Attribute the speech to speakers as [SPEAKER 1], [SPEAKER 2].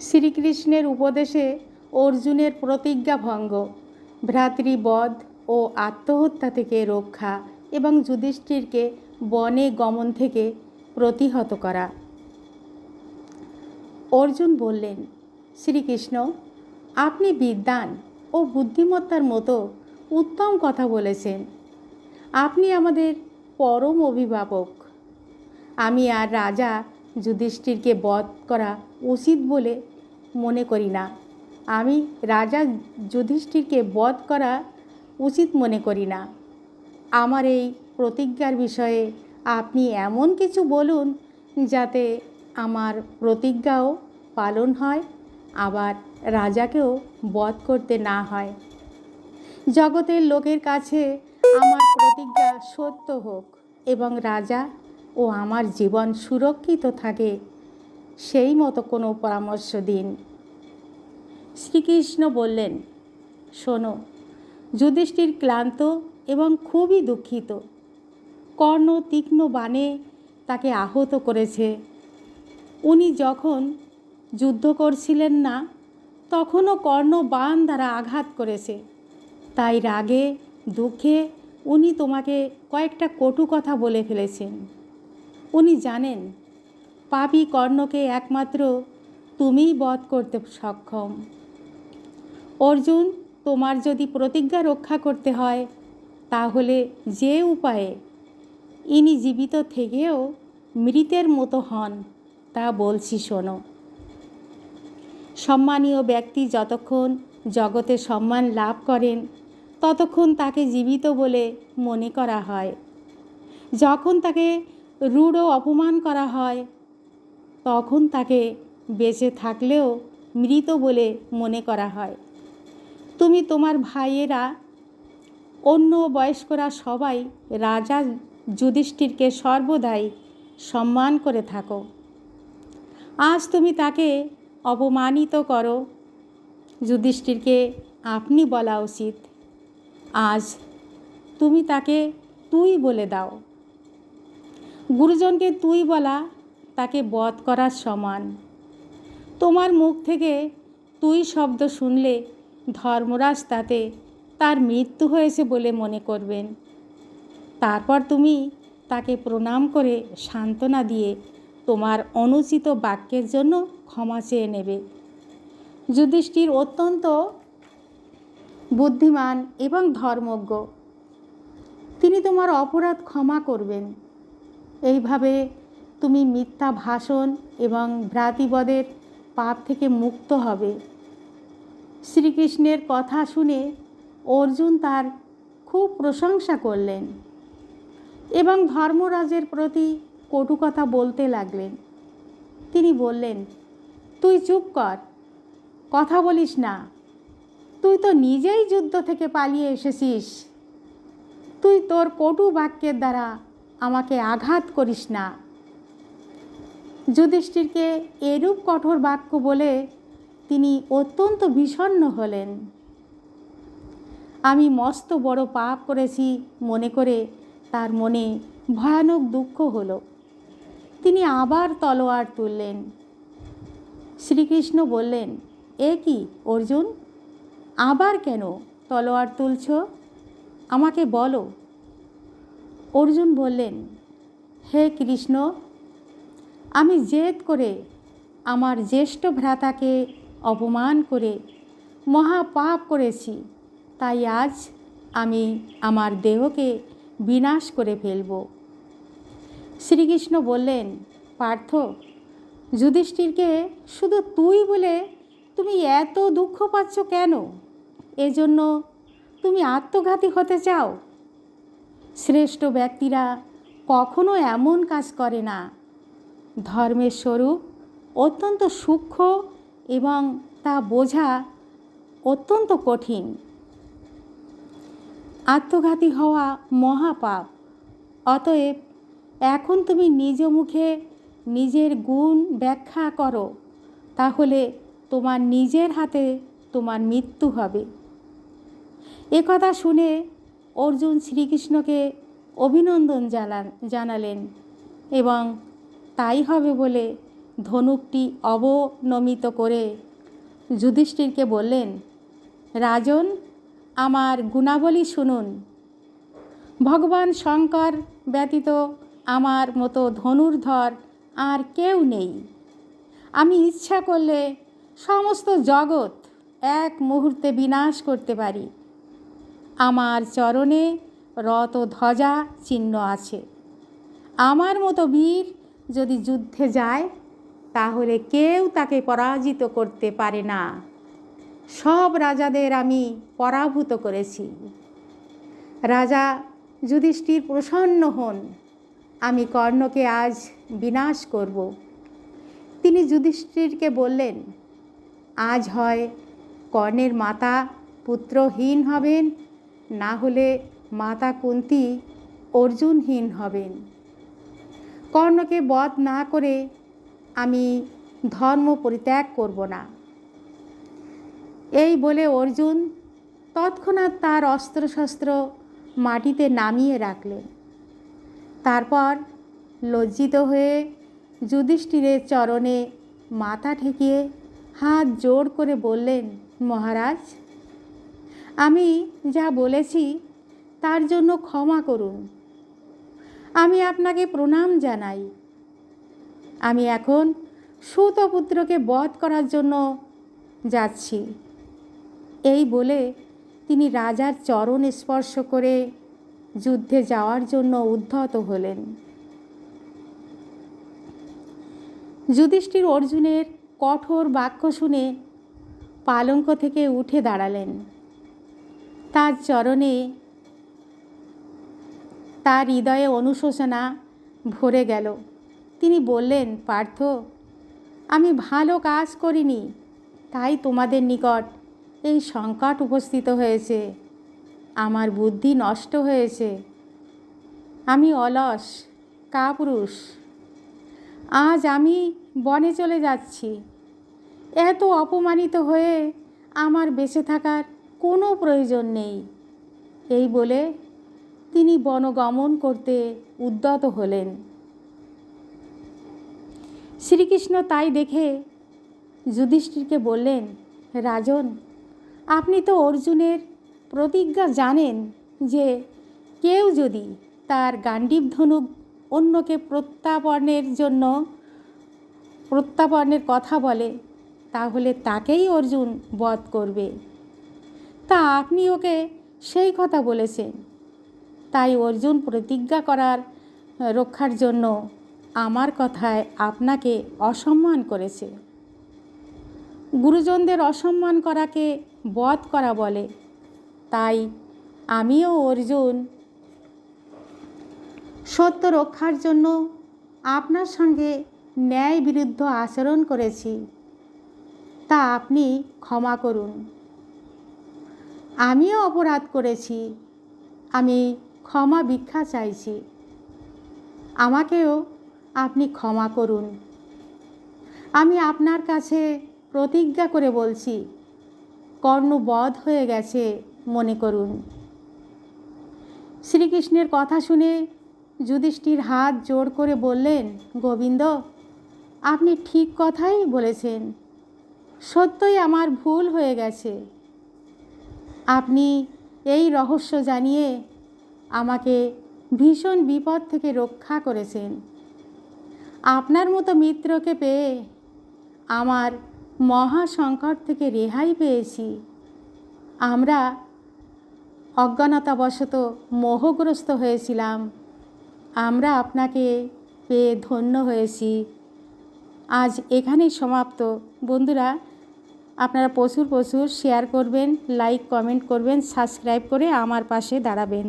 [SPEAKER 1] শ্রীকৃষ্ণের উপদেশে অর্জুনের প্রতিজ্ঞাভঙ্গ ভ্রাতৃবধ ও আত্মহত্যা থেকে রক্ষা এবং যুধিষ্ঠিরকে বনে গমন থেকে প্রতিহত করা। অর্জুন বললেন, শ্রীকৃষ্ণ, আপনি বিদ্বান ও বুদ্ধিমত্তার মতো উত্তম কথা বলেছেন। আপনি আমাদের পরম অভিভাবক। আমি আর রাজা যুধিষ্ঠিরকে বধ করা উচিত বলে মনে করি না। আমি রাজা যুধিষ্ঠিরকে বধ করা উচিত মনে করি না। আমার এই প্রতিজ্ঞার বিষয়ে আপনি এমন কিছু বলুন যাতে আমার প্রতিজ্ঞাও পালন হয়, আবার রাজাকেও বধ করতে না হয়। জগতের লোকের কাছে আমার প্রতিজ্ঞা সত্য হোক এবং রাজা ও আমার জীবন সুরক্ষিত থাকে। সেই মতো কোনো পরামর্শ দিন। শ্রীকৃষ্ণ বললেন, শোনো, যুধিষ্ঠির ক্লান্ত এবং খুবই দুঃখিত। কর্ণ তীক্ষ্ণ বাণে তাকে আহত করেছে। উনি যখন যুদ্ধ করছিলেন না, তখনও কর্ণ বাণ দ্বারা আঘাত করেছে। তাই রাগে, দুঃখে উনি তোমাকে কয়েকটা কটু কথা বলে ফেলেছেন। উনি জানেন, পাপি কর্ণকে একমাত্র তুমিই বধ করতে সক্ষম। অর্জুন, তোমার যদি প্রতিজ্ঞা রক্ষা করতে হয়, তাহলে যে উপায়ে? ইনি জীবিত থেকেও মৃতের মতো হন, তা বলছি শোনো। সম্মানীয় ব্যক্তি যতক্ষণ জগতে সম্মান লাভ করেন, ততক্ষণ তাকে জীবিত বলে মনে করা হয়। যখন তাকে রূঢ় অপমান করা হয়। তখন তাকে বেঁচে থাকলেও মৃত বলে মনে করা হয়। তুমি তোমার ভাইয়েরা, অন্য বয়স্করা সবাই রাজা যুধিষ্ঠিরকে সর্বদাই সম্মান করে থাকো। আজ তুমি তাকে অপমানিত করো। যুধিষ্ঠিরকে আপনি বলা উচিত। আজ তুমি তাকে তুই বলে দাও। গুরুজনকে তুই বলা, তাকে বধ করার সমান। তোমার মুখ থেকে তুই শব্দ শুনলে ধর্মরাজ তাতে তার মৃত্যু হয়েছে বলে মনে করবেন। তারপর তুমি তাকে প্রণাম করে সান্ত্বনা দিয়ে তোমার অনুচিত বাক্যের জন্য ক্ষমা চেয়ে নেবে। যুধিষ্ঠির অত্যন্ত বুদ্ধিমান এবং ধর্মজ্ঞ। তিনি তোমার অপরাধ ক্ষমা করবেন। এইভাবে তুমি মিথ্যা ভাষণ এবং ভ্রাতিবদের পাপ থেকে মুক্ত হবে। শ্রীকৃষ্ণের কথা শুনে অর্জুন তার খুব প্রশংসা করলেন এবং ধর্মরাজের প্রতি কটু কথা বলতে লাগলেন। তিনি বললেন, তুই চুপ কর, কথা বলিস না। তুই তো নিজেই যুদ্ধ থেকে পালিয়ে এসেছিস। তুই তোর কটু বাক্যের দ্বারা আমাকে আঘাত করিস না। যুধিষ্ঠিরকে এরূপ কঠোর বাক্য বলে তিনি অত্যন্ত বিষণ্ণ হলেন। আমি মস্ত বড় পাপ করেছি মনে করে তার মনে ভয়ানক দুঃখ হলো। তিনি আবার তলোয়ার তুললেন। শ্রীকৃষ্ণ বললেন, এ কি অর্জুন, আবার কেন তলোয়ার তুলছ? আমাকে বলো। অর্জুন বললেন, হে কৃষ্ণ, আমি জেদ করে আমার জ্যেষ্ঠ ভ্রাতাকে অপমান করে মহাপাপ করেছি। তাই আজ আমি আমার দেহকে বিনাশ করে ফেলব। শ্রীকৃষ্ণ বললেন, পার্থ, যুধিষ্ঠিরকে শুধু তুই বলে তুমি এত দুঃখ পাচ্ছ কেন? এজন্য তুমি আত্মঘাতী হতে চাও। শ্রেষ্ঠ ব্যক্তিরা কখনো এমন কাজ করে না। ধর্মের স্বরূপ অত্যন্ত সূক্ষ্ম এবং তা বোঝা অত্যন্ত কঠিন। আত্মঘাতী হওয়া মহাপাপ। অতএব এখন তুমি নিজ মুখে নিজের গুণ ব্যাখ্যা করো, তাহলে তোমার নিজের হাতে তোমার মৃত্যু হবে। একথা শুনে অর্জুন শ্রীকৃষ্ণকে অভিনন্দন জানান, জানালেন এবং তাই হবে বলে ধনুকটি অবনমিত করে যুধিষ্ঠিরকে বললেন, রাজন, আমার গুণাবলী শুনুন। ভগবান শঙ্কর ব্যতীত আমার মতো ধনুর্ধর আর কেউ নেই। আমি ইচ্ছা করলে সমস্ত জগৎ এক মুহূর্তে বিনাশ করতে পারি। আমার চরণে রত ধ্বজা চিহ্ন আছে। আমার মতো বীর যদি যুদ্ধে যায়, তাহলে কেউ তাকে পরাজিত করতে পারে না। সব রাজাদের আমি পরাভূত করেছি। রাজা যুধিষ্ঠির প্রসন্ন হন। আমি কর্ণকে আজ বিনাশ করব। তিনি যুধিষ্ঠিরকে বললেন, আজ হয় কর্ণের মাতা পুত্রহীন হবেন না হলে মাতা কুন্তি অর্জুনহীন হবেন। কর্ণকে বধ না করে আমি ধর্ম পরিত্যাগ করব না। এই বলে অর্জুন তৎক্ষণাৎ তার অস্ত্রশস্ত্র মাটিতে নামিয়ে রাখলেন। তারপর লজ্জিত হয়ে যুধিষ্ঠিরের চরণে মাথা ঠেকিয়ে হাত জোর করে বললেন, মহারাজ আমি যা বলেছি তার জন্য ক্ষমা করুন। আমি আপনাকে প্রণাম জানাই। আমি এখন সুতপুত্রকে বধ করার জন্য যাচ্ছি। এই বলে তিনি রাজার চরণ স্পর্শ করে যুদ্ধে যাওয়ার জন্য উদ্ধত হলেন। যুধিষ্ঠির অর্জুনের কঠোর বাক্য শুনে পালঙ্ক থেকে উঠে দাঁড়ালেন। তার চরণে তার হৃদয়ে অনুশোচনা ভরে গেল। তিনি বললেন, পার্থ, আমি ভালো কাজ করিনি, তাই তোমাদের নিকট এই সংকট উপস্থিত হয়েছে। আমার বুদ্ধি নষ্ট হয়েছে। আমি অলস, কাপুরুষ। আজ আমি বনে চলে যাচ্ছি। এত অপমানিত হয়ে আমার বেঁচে থাকার কোনো প্রয়োজন নেই। এই বলে তিনি বনগমন করতে উদ্যত হলেন। শ্রীকৃষ্ণ তাই দেখে যুধিষ্ঠিরকে বললেন, রাজন, আপনি তো অর্জুনের প্রতিজ্ঞা জানেন যে কেউ যদি তার গান্ডীব ধনুক অন্যকে প্রত্যাপনের জন্য প্রত্যাপনের কথা বলে, তাহলে তাকেই অর্জুন বধ করবে। তা আপনি ওকে সেই কথা বলেছেন। তাই অর্জুন প্রতিজ্ঞা করার রক্ষার জন্য আমার কথায় আপনাকে অসম্মান করেছে। গুরুজনদের অসম্মান করাকে বধ করা বলে। তাই আমিও অর্জুন সত্য রক্ষার জন্য আপনার সঙ্গে ন্যায় বিরুদ্ধ আচরণ করেছি। তা আপনি ক্ষমা করুন। আমিও অপরাধ করেছি। আমি ক্ষমা ভিক্ষা চাইছি। আমাকেও আপনি ক্ষমা করুন। আমি আপনার কাছে প্রতিজ্ঞা করে বলছি, কর্ণবধ হয়ে গেছে মনে করুন। শ্রীকৃষ্ণের কথা শুনে যুধিষ্ঠির হাত জোর করে বললেন, গোবিন্দ, আপনি ঠিক কথাই বলেছেন। সত্যই আমার ভুল হয়ে গেছে। আপনি এই রহস্য জানিয়ে আমাকে ভীষণ বিপদ থেকে রক্ষা করেছেন। আপনার মতো মিত্রকে পেয়ে আমার মহা সংকট থেকে রেহাই পেয়েছি। আমরা অজ্ঞানতাবশত মোহগ্রস্ত হয়েছিলাম। আমরা আপনাকে পেয়ে ধন্য হয়েছি। আজ এখানেই সমাপ্ত। বন্ধুরা আপনারা প্রচুর প্রচুর শেয়ার করবেন লাইক কমেন্ট করবেন সাবস্ক্রাইব করে আমার পাশে দাঁড়াবেন।